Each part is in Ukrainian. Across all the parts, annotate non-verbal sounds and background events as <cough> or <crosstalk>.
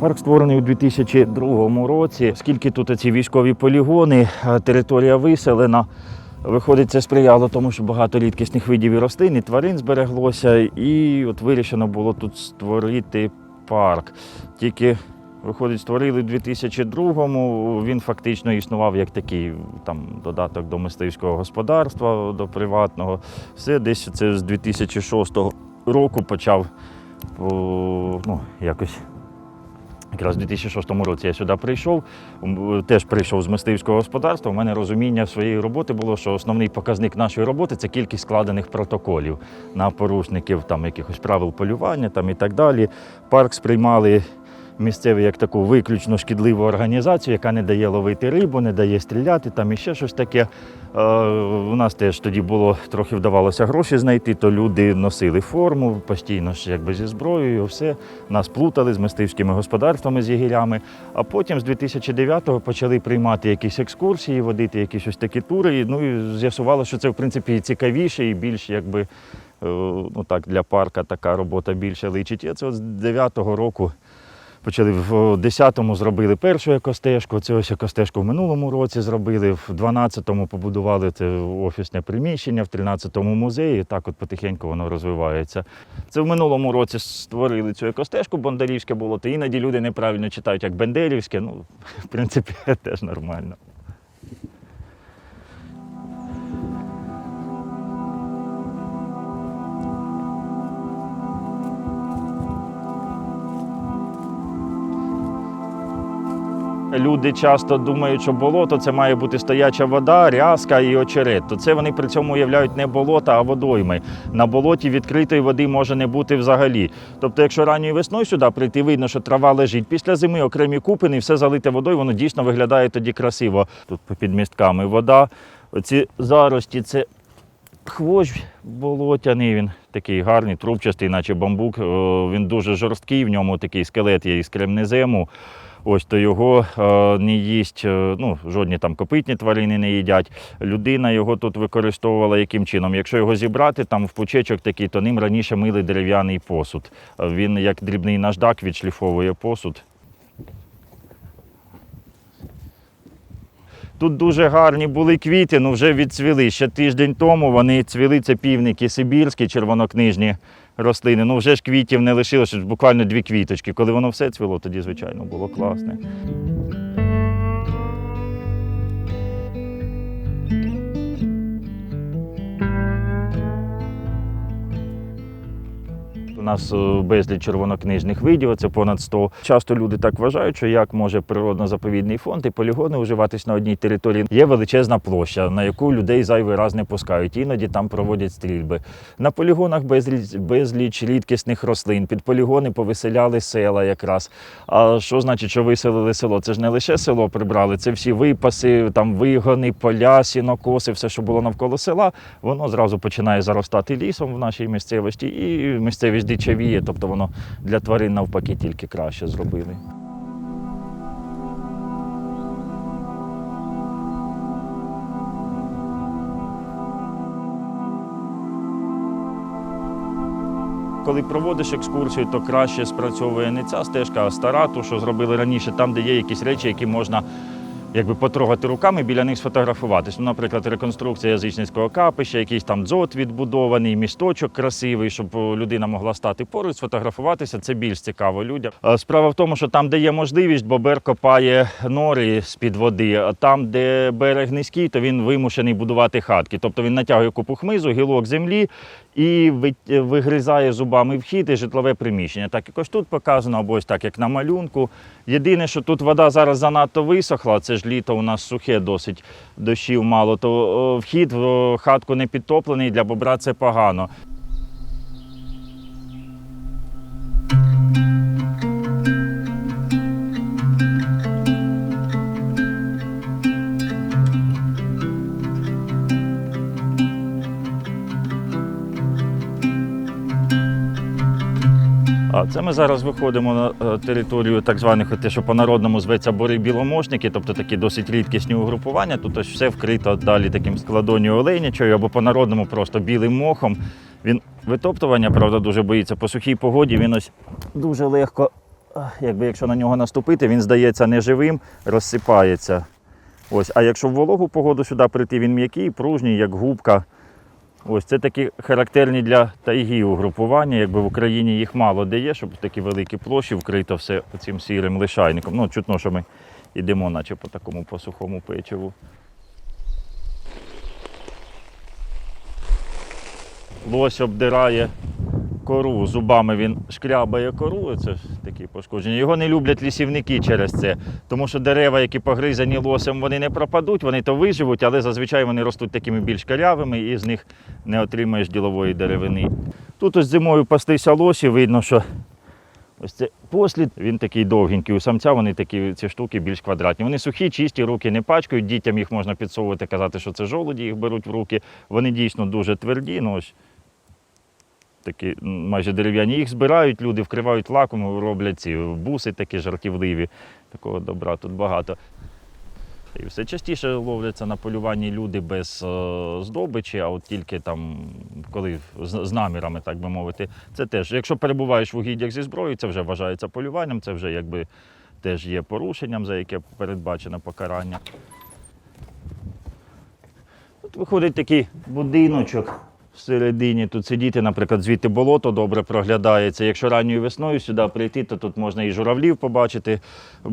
Парк створений у 2002 році. Скільки тут ці військові полігони, е, територія виселена. Виходить, це сприяло тому, що багато рідкісних видів і рослин, і тварин збереглося, і от вирішено було тут створити парк. Тільки, виходить, створили в 2002-му, він фактично існував як такий там, додаток до мисливського господарства, до приватного. Все десь це з 2006 року почав ну, якось. Якраз у 2006 році я сюди прийшов, теж прийшов з мистецького господарства. У мене розуміння своєї роботи було, що основний показник нашої роботи це кількість складених протоколів на порушників там, якихось правил полювання там, і так далі. Парк сприймали місцеві як таку виключно шкідливу організацію, яка не дає ловити рибу, не дає стріляти, там і ще щось таке. Е, у нас теж тоді було трохи вдавалося гроші знайти, то люди носили форму постійно ж якби зі зброєю, все. Нас плутали з мисливськими господарствами, з єгірями. А потім з 2009-го почали приймати якісь екскурсії, водити якісь ось такі тури. Ну і з'ясувало, що це в принципі цікавіше, і більш якби. е, Ну так, для парка така робота більше личить. І це от з 9-го року Почали в 10-му зробили першу екостежку, це екостежку в минулому році зробили, в 12-му побудували це офісне приміщення, в 13-му музеї. І так от потихеньку воно розвивається. Це в минулому році створили цю екостежку, Бондарівське було, то іноді люди неправильно читають як Бендерівське. Ну, <laughs> в принципі, <laughs> теж нормально. Люди часто думають, що болото це має бути стояча вода, рязка і очерет. То це вони при цьому уявляють не болота, а водойми. На болоті відкритої води може не бути взагалі. Тобто, якщо ранньою весною сюди прийти, видно, що трава лежить. Після зими окремі купини, все залите водою, воно дійсно виглядає тоді красиво. Тут під містками вода. Оці зарості це хвощ болотяний, він такий гарний, трубчастий, наче бамбук. Він дуже жорсткий, в ньому такий скелет є із кремнезему. Ось то його е, не їсть, е, ну, жодні там копитні тварини не їдять. Людина його тут використовувала яким чином? Якщо його зібрати там в пучечок такий, то ним раніше мили дерев'яний посуд. Е, Він як дрібний наждак відшліфовує посуд. Тут дуже гарні були квіти, ну вже відцвіли. Ще тиждень тому вони цвіли, це півники сибірські, червонокнижні рослини. Ну вже ж квітів не лишилося, буквально дві квіточки. Коли воно все цвіло, тоді, звичайно, було класне. У нас е, безліч червонокнижних видів, це понад 100. Часто люди так вважають, що як може природно-заповідний фонд і полігони уживатись на одній території. Є величезна площа, на яку людей зайвий раз не пускають. Іноді там проводять стрільби. На полігонах безліч, безліч рідкісних рослин. Під полігони повиселяли села якраз. А що значить, що виселили село? Це ж не лише село прибрали, це всі випаси, там вигони, поля, сінокоси, все, що було навколо села, воно зразу починає заростати лісом в нашій місцевості, і місцевість дичавіє, тобто воно для тварин навпаки тільки краще зробили. Коли проводиш екскурсію, то краще спрацьовує не ця стежка, а стара, ту, що зробили раніше, там, де є якісь речі, які можна якби потрогати руками, біля них сфотографуватись. Ну, наприклад, реконструкція язичницького капища, якийсь там дзот відбудований, місточок красивий, щоб людина могла стати поруч, сфотографуватися. Це більш цікаво людям. Справа в тому, що там, де є можливість, бобер копає нори з-під води, а там, де берег низький, то він вимушений будувати хатки. Тобто він натягує купу хмизу, гілок землі і ви- вигризає зубами вхід і житлове приміщення. Так якось тут показано, або ось так, як на малюнку. Єдине, що тут вода зараз занадто висохла, це ж літо у нас сухе досить, дощів мало, то вхід в хатку не підтоплений, для бобра це погано. Це ми зараз виходимо на е, територію так званих, те, що по-народному зветься бори біломошники, тобто такі досить рідкісні угрупування. Тут ось все вкрито далі таким складонню оленячою або по-народному просто білим мохом. Він витоптування, правда, дуже боїться. По сухій погоді він ось дуже легко якби якщо на нього наступити, він здається неживим, розсипається. Ось, а якщо в вологу погоду сюди прийти, він м'який, пружній, як губка. Ось це такі характерні для тайги угрупування. Якби в Україні їх мало де є, щоб такі великі площі вкрито все цим сірим лишайником. Ну, чутно, що ми йдемо, наче по такому по сухому печиву. Лось обдирає кору, зубами він шкрябає кору, це такі пошкодження. Його не люблять лісівники через це, тому що дерева, які погризані лосем, вони не пропадуть, вони то виживуть, але зазвичай вони ростуть такими більш карявими і з них не отримаєш ділової деревини. Тут ось зимою пастися лосі, видно, що ось це послід, він такий довгенький. У самця вони такі ці штуки більш квадратні. Вони сухі, чисті, руки не пачкають, дітям їх можна підсовувати, казати, що це жолуді, їх беруть в руки. Вони дійсно дуже тверді. Ну, ось такі майже дерев'яні. Їх збирають люди, вкривають лаком, роблять ці буси такі жартівливі. Такого добра тут багато. І все частіше ловляться на полюванні люди без е, здобичі, а от тільки там, коли з, з намірами, так би мовити. Це теж, якщо перебуваєш в угіддях зі зброєю, це вже вважається полюванням, це вже якби теж є порушенням, за яке передбачено покарання. Тут виходить такий будиночок всередині. Тут сидіти, наприклад, звідти болото добре проглядається. Якщо ранньою весною сюди прийти, то тут можна і журавлів побачити.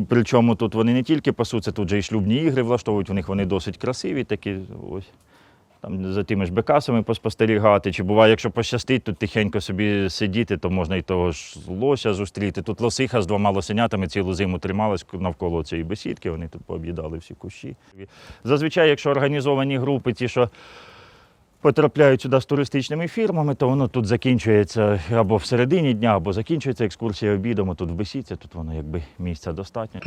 Причому тут вони не тільки пасуться, тут же і шлюбні ігри влаштовують, у них вони досить красиві такі. Ось. Там за тими ж бекасами поспостерігати. Чи буває, якщо пощастить, тут тихенько собі сидіти, то можна і того ж лося зустріти. Тут лосиха з двома лосенятами цілу зиму трималась навколо цієї бесідки, вони тут пооб'їдали всі кущі. Зазвичай, якщо організовані групи, ті, що потрапляють сюди з туристичними фірмами, то воно тут закінчується або в середині дня, або закінчується екскурсія обідом, тут в бесідці, тут воно якби місця достатньо.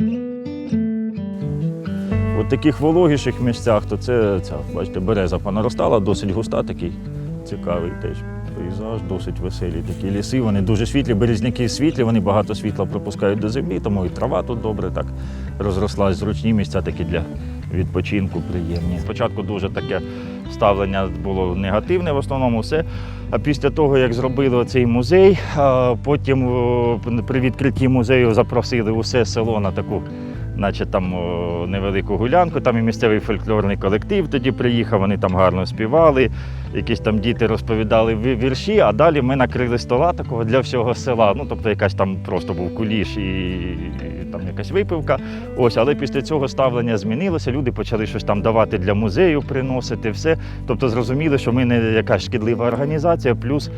У таких вологіших місцях, то це ця, бачите, береза понаростала, досить густа, такий цікавий теж пейзаж, досить веселі такі ліси. Вони дуже світлі, березняки світлі, вони багато світла пропускають до землі, тому і трава тут добре так розрослась. Зручні місця такі для відпочинку приємні. Спочатку дуже таке ставлення було негативне в основному все. А після того, як зробили цей музей, потім при відкритті музею запросили усе село на таку наче там невелику гулянку, там і місцевий фольклорний колектив тоді приїхав, вони там гарно співали, якісь там діти розповідали вірші, а далі ми накрили стола такого для всього села. Ну, тобто якась там просто був куліш і, і там якась випивка. Ось, але після цього ставлення змінилося, люди почали щось там давати для музею, приносити все. Тобто зрозуміли, що ми не якась шкідлива організація, плюс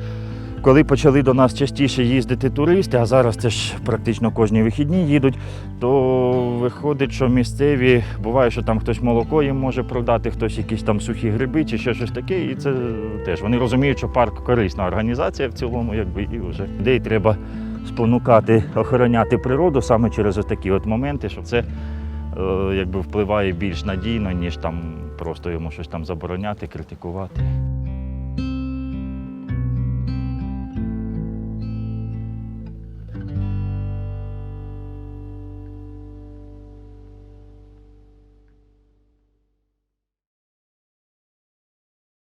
коли почали до нас частіше їздити туристи, а зараз це ж практично кожні вихідні їдуть, то виходить, що місцеві буває, що там хтось молоко їм може продати, хтось якісь там сухі гриби чи ще щось таке. І це теж вони розуміють, що парк корисна організація в цілому, якби і вже людей треба спонукати охороняти природу саме через такі от моменти, що це е, якби впливає більш надійно, ніж там просто йому щось там забороняти, критикувати.